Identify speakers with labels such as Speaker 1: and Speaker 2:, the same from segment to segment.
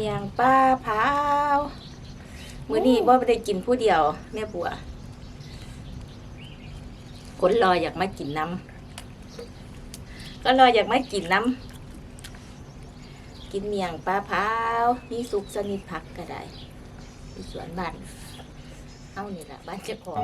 Speaker 1: เมียงป้าเผามือนี้บ่าได้กินผู้เดียวแม่บัวคนรออยากมากินน้ำก็รออยากมากินน้ำกินเมียงปลาเผามีสุกสนิทผักก็ได้สวนบ้านเอ้านี่แหละบ้านเจ้าของ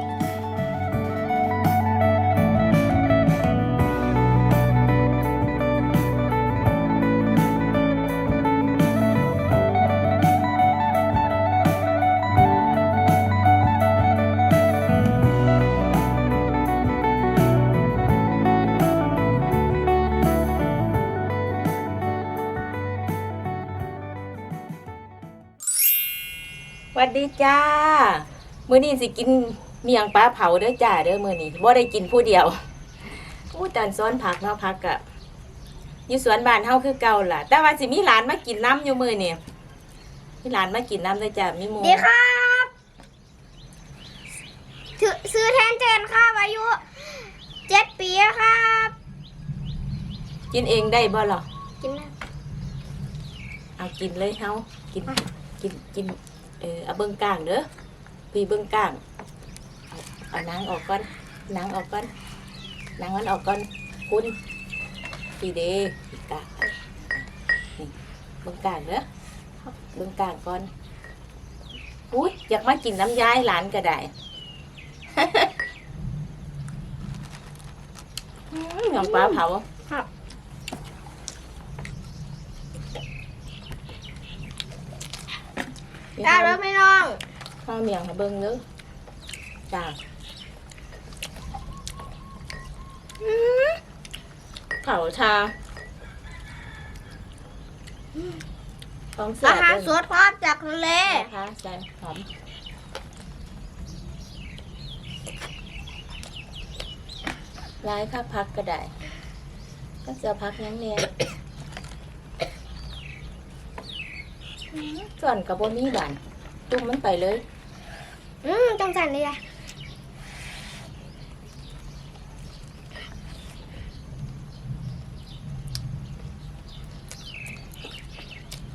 Speaker 1: วัสดีจ้า มื้อนี้สิกินเมียงปลาเผาเด้อจ้าเด้อมื้อนี้บ่ได้กินผู้เดียวอู้จานซ้อนผักเนาะผักกะอยู่สวนบ้านเฮาคือเก่าล่ะ แต่ว่าสิมีหลานมากินน้ำอยู่มื้อนี้มีหลานมากินน้ำเด้อจ้ามีหมู
Speaker 2: ดีครับถือซื้อแทนเจนครับอายุเจ็ดปีครับ
Speaker 1: กินเองได้บ่ล่ะ
Speaker 2: กินนะ
Speaker 1: เอากินเลยเฮากินกินกิน เออเอาเบิ่งก้างเด้อพี่เบิ่งก้างเอาเอางออกก่อนนังออกก่อนนังมันออกก่อนคุณพี่เด้พี่กางนี่เบิ่งก้างเด้อเบิ่งก้างก่อนอุ้ยอยากมากินน้ำยายหลานก็ได้อืมหองปลาเผา
Speaker 2: ได้แล้วไม่น้อง
Speaker 1: ข้าวเมียงให้เบิ่งเด้อจ้าอืมเผาชาของเสีย
Speaker 2: อาหารสดครับจากทะเล
Speaker 1: นะคะใส่หอมลายข้าพักก็ได้ ก็จะพักยังเนี่ยอืม ส่วนกับบนี่บานจุ่มมันไปเลย
Speaker 2: อืมจังสันเลยอะ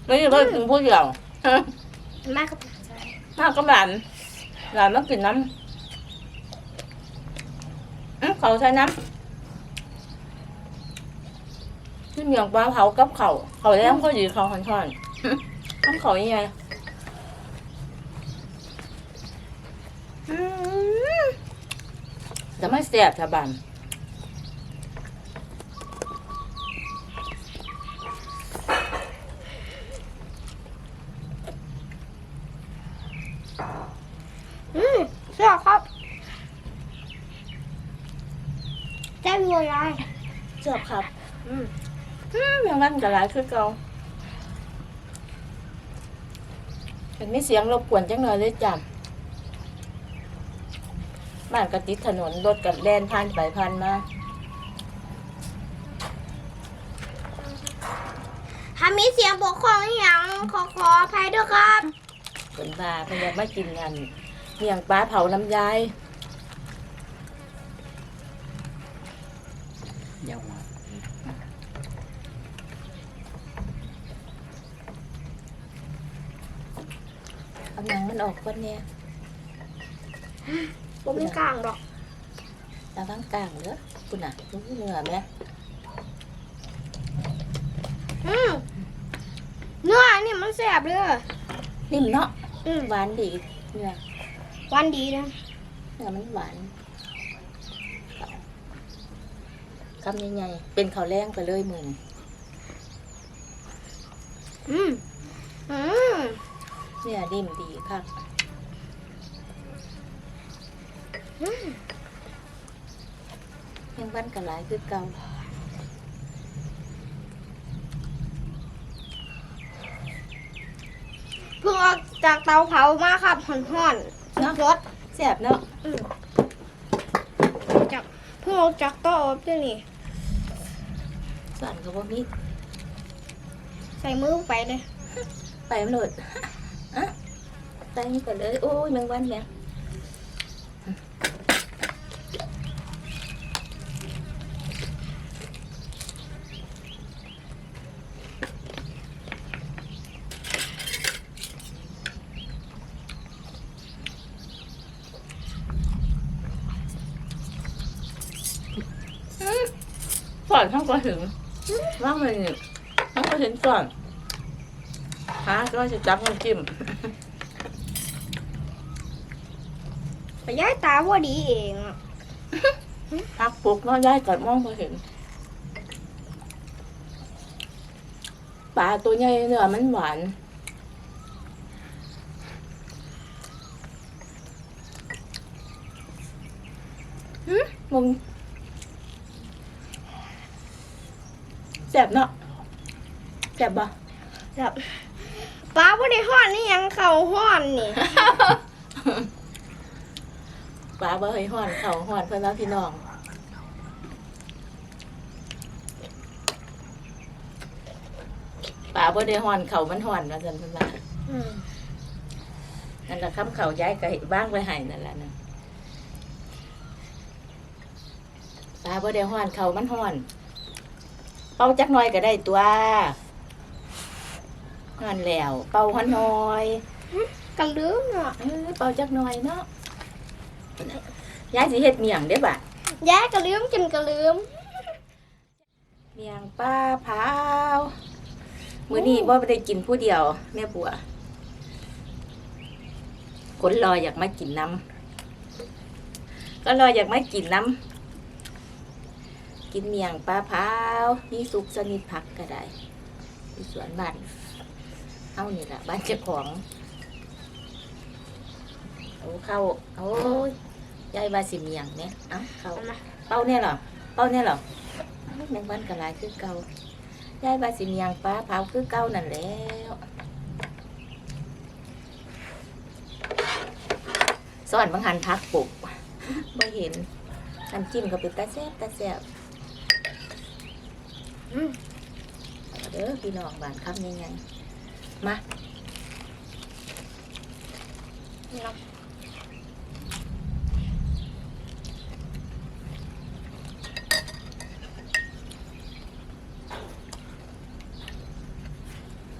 Speaker 1: ไม่ใช่ว่ากินผู้เดียว
Speaker 2: มากครับ
Speaker 1: มากก็หลานหลานมากินน้ำอื้อเขาใช้น้ำที่เมียงปลาเผากับเขาเขาแล้มก็ดีเขาหันทอน อื้อน้ำเขายังไงอื้อจะไม่แสบชาวบ้าน
Speaker 2: อืมเชื่อครับแจ้งวัวยาย
Speaker 1: ชอบครับ อืมอืมอย่างนั้นก็หลายคือเก่า เป็นไม่เสียงรบกวนจังหน่อยเลยจ้ะบ้านก็ติดถนนรถกับแล่นผ่านไปผ่านมา
Speaker 2: ถ้ามีเสียงปกครองอหย่างขอขออภัยด้วยครับ
Speaker 1: เป็นบาเพนอยากมากินงานเมี่ยงปลาเผาน้ำยาย
Speaker 3: ยาวมา
Speaker 1: เอา หนังมันออกก่อนเนี่ย
Speaker 2: ผมมีกลางหรอก
Speaker 1: ตาบ้างกลางเด้อคุณน่ะรู้เหงื่อไหม
Speaker 2: อืมเนื้อนี่มันแสบเลย
Speaker 1: นิ่มเนาะ
Speaker 2: อืม
Speaker 1: หวานดีเนื้อ
Speaker 2: หวันดีนะ
Speaker 1: เนื้อมันหวานคำใหญ่ๆเป็นข้าวแรงไปเลยมึง
Speaker 2: อืมอืม
Speaker 1: เนื้อนิ่มดีค่ะ
Speaker 2: อืม
Speaker 1: ยังบ้านกันหลายคือเก่า
Speaker 2: เพิ่งออกจากเตาเผามาครับห่อนๆสด
Speaker 1: แซ่บเนาะ
Speaker 2: ๆอืมจากเพิ่งออกจากเตาอบด้วยนี่
Speaker 1: ส่วนเขาบ่มี
Speaker 2: ใส่มือไปเลย
Speaker 1: ไปมันโหลดอะ ไปกันเลย โอ้ยแมงวันเนี่ยสอนทั้งกระถึงว่ามันทั้งกรเห็นสอนฮะก็จะจับมันจิ้ม
Speaker 2: แต่ย้ายตาว่าดีเองอะ
Speaker 1: พักปลุกเนาะย้ายก่อนมองก็เห็นปลาตัวใหญ่เนื้อมันหวานหืมมึงแสบเนาะแสบปะ
Speaker 2: แบบป้าว่าได้ห้อนนี่ยังเขาห้อนนี่
Speaker 1: ปลาบ่ให้ห่อนเขาห่อนเพื่อนว่าพี่น้องปลาบ่ได้ห่อนเขามันห่อนว่าซั่นเพิ่นว่า
Speaker 2: อืม
Speaker 1: นั่นแหละคำเขาย้ายก็บ้างไว้ให้นั่นแหละนะปลาบ่ได้ห่อนเขามันห่อนเป่าจักหน่อยก็ได้ตัวห่อนแล้ว เป่าห่อนหน่อย
Speaker 2: กันลืมอะ
Speaker 1: เออเป่าจักหน่อยเนาะ ยายสิเฮ็ดเมียงเด้อบ่ะ
Speaker 2: ย้ายกันลืมกินกันลืม
Speaker 1: เมียงป้าเผาวมื้อนี้บ่ได้กินผู้เดียวแม่บัวคนรออยากมากินน้ำก็รออยากมากินน้ำกินเมียงปลาเผาวมีสุกสนิทผักก็ได้ที่สวนบ้านเฮานี่ล่ะบ้านเจ้าของเอาเข้า โอ้ย ยายว่าสิเมียงเนี่ยเอ้าเข้า
Speaker 2: เอามา
Speaker 1: เป้าเนี่ยเหรอเป้าเนี่ยเหรอแมงวันกระลายคือเก่ายายบาสิเมียงปลาเผาคือเก่านั่นแหล้วสอนบางหันพักปลุกไม่เห็นน้ำจิ้มก็เป็นตาแซ่บตาแซ่บ
Speaker 2: อืม
Speaker 1: เอาเด้อพี่น้องบ้านคำยังไงมา
Speaker 2: เนาะ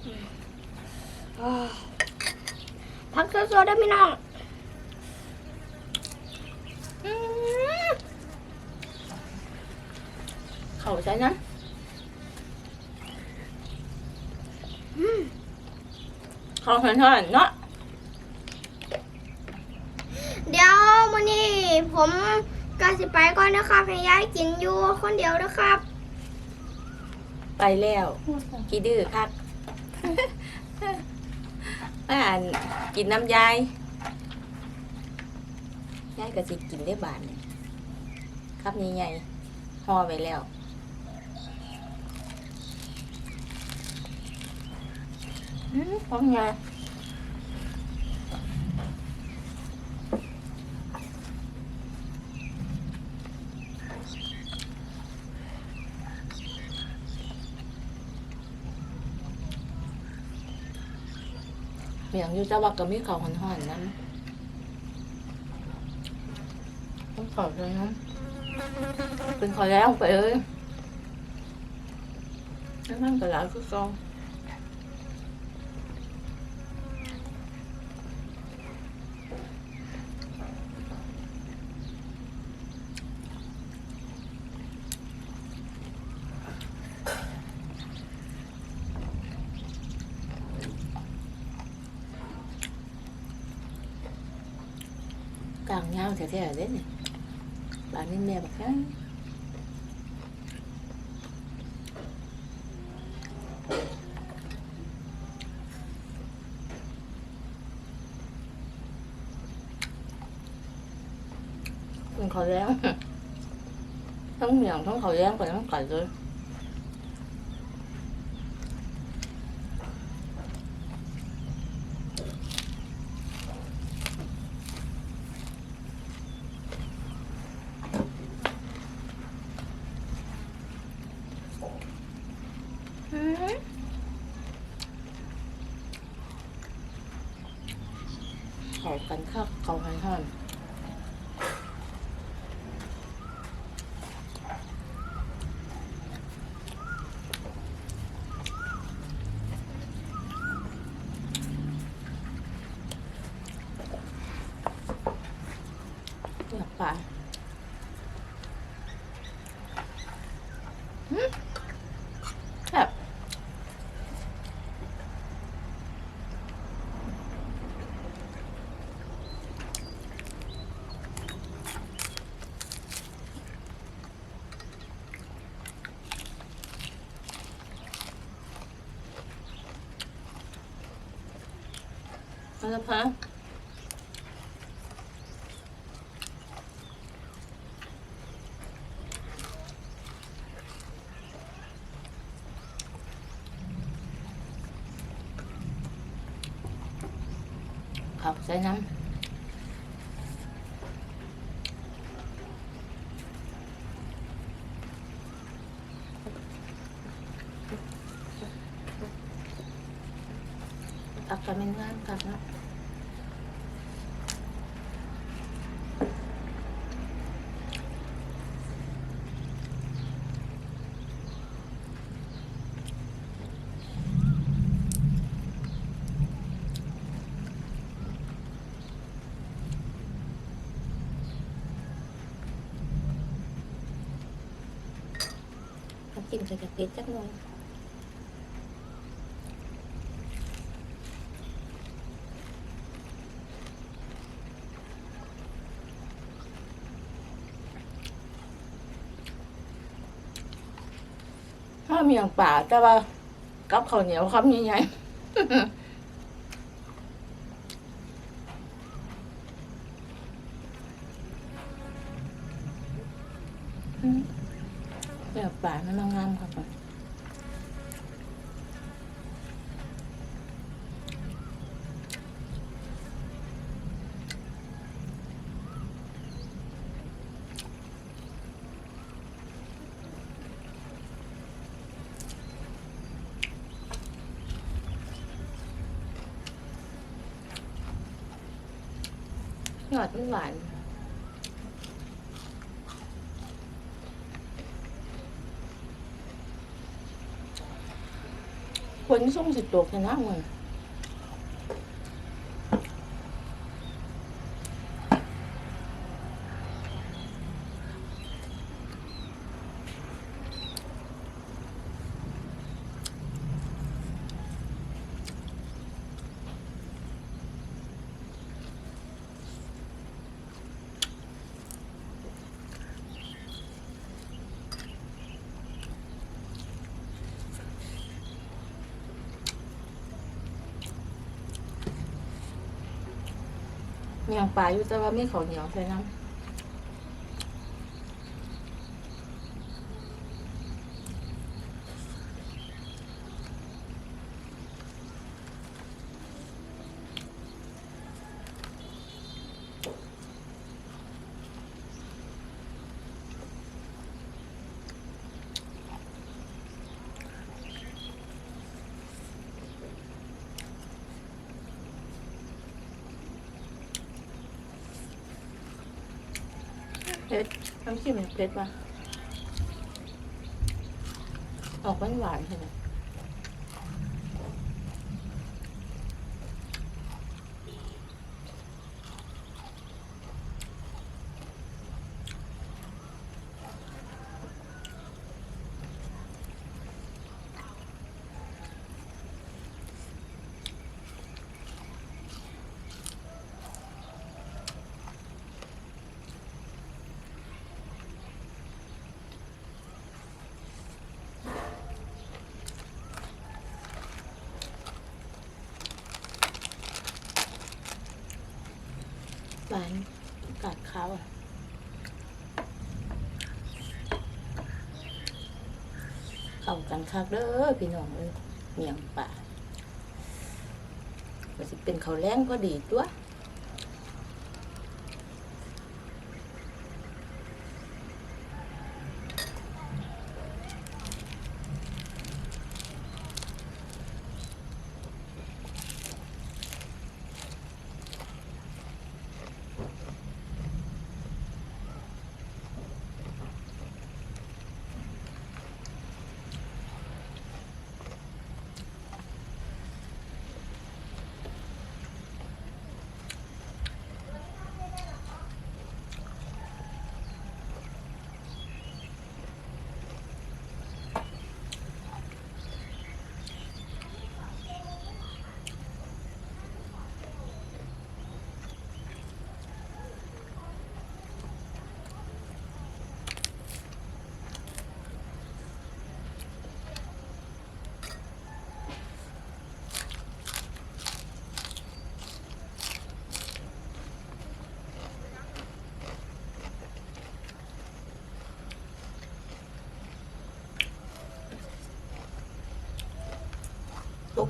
Speaker 2: อืมอ่าพักโซๆได้ไหมน้อง
Speaker 1: อืม เข้าใจนะ
Speaker 2: อืม
Speaker 1: เข้าเท่าๆเนาะ
Speaker 2: เดี๋ยววันนี้ผมก็สิไปก่อนนะครับให้ยายกินอยู่คนเดียวนะครับ
Speaker 1: ไปแล้วกี่ดื้อคักอ่านกินน้ำยายยายก็สิกินได้บาทนี่ครับใหญ่ๆห่อไว้แล้ว อืม ของไงเมียงอยู่แต่ว่าก็มีเขาห่อนๆนั้นต้องขอเลยนะเป็นขอแล้วไปเลยแล้วนั่งกระหลาคือซองกลางเงาแท้ๆเด้นี่บ้านนี้แม่บอกนะเป็นเขา แล้วทั้งเหมียงทั้งเขาแย้งไปทั้งไเขากันข้าวเขาหันหันเลือกปลาอื มาแล้วพะขับใส่น้ำ ผักกระเม็นงามผักเนาะ น้ำจิ้มใส่กระเทียมจักหน่อยถ้ามีอย่างป่าแต่ว่ากับข้าวเหนียวคำใหญ่ๆอืมแบบป่ามันงามครับหยอดมันหวาน คนส่งสิตกนะมึง มีอย่างป่าอยู่แต่ว่ามีข้าวเหนียวใส่น้ำ เผ็ดน้ำจิ้มมันเผ็ดป่ะออกหวานหวานๆใช่ไหมานกัดเขาเข้ากันคักเด้อพี่น้องเอ้ยเมียงป่าก็สิเป็นเขาแรงก็ดีตัว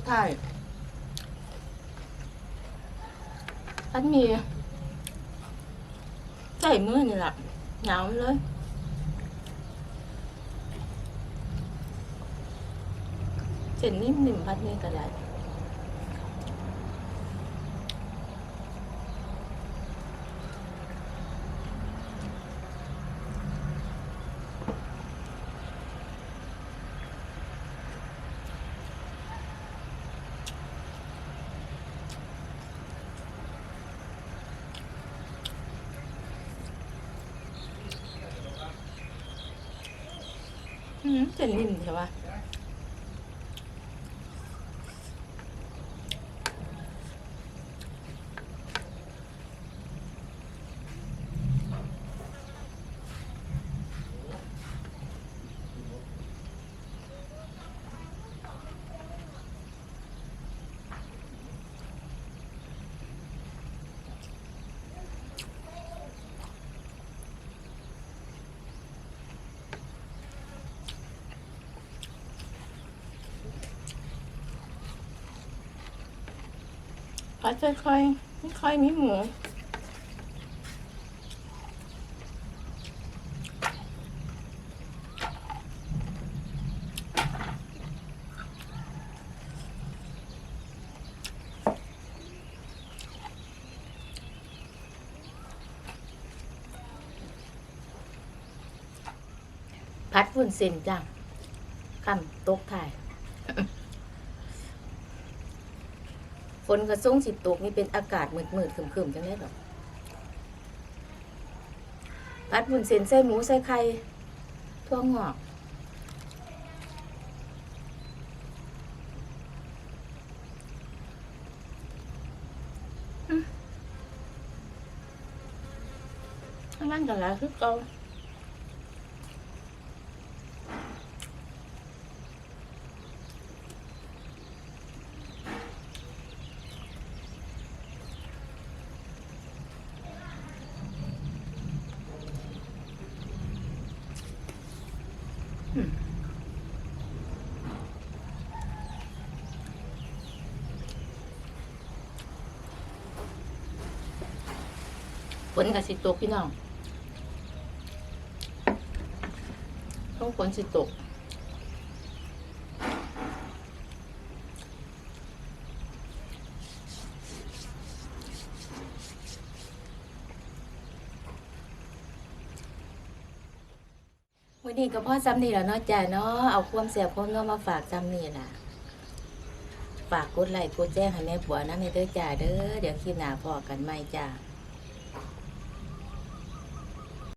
Speaker 1: กท้ายอันมีใส่มือนี่แหละหนาวเลยเจ็นนิ่มๆพัดนี่ก็ได้ พัดค่อยไม่ค่อยมีหมูพัดฝุ่นเส้นจ้ะคำตกถ่าย นกระส่งสิตกนี่เป็นอากาศมืดๆครึมๆจังได้หรอพัดฝุ่นเส้นใส่หมูใส่ไข่ทั่วงอกข้างล่างกันแล้วคือเกา ฝนกับสิตกพี่น้องต้องฝนสิตกวันนี้ก็พ่อซ้ำนี่แหล้วเนาะจ้าเนาะเอาความเสียความเนาะมาฝากซ้ำนี่ล่ะฝากกดไลค์กดแจ้งให้แม่ผัวนะในเด้อจ้าเด้อเดี๋ยวคลิปหน้าพอกันใหม่จ้า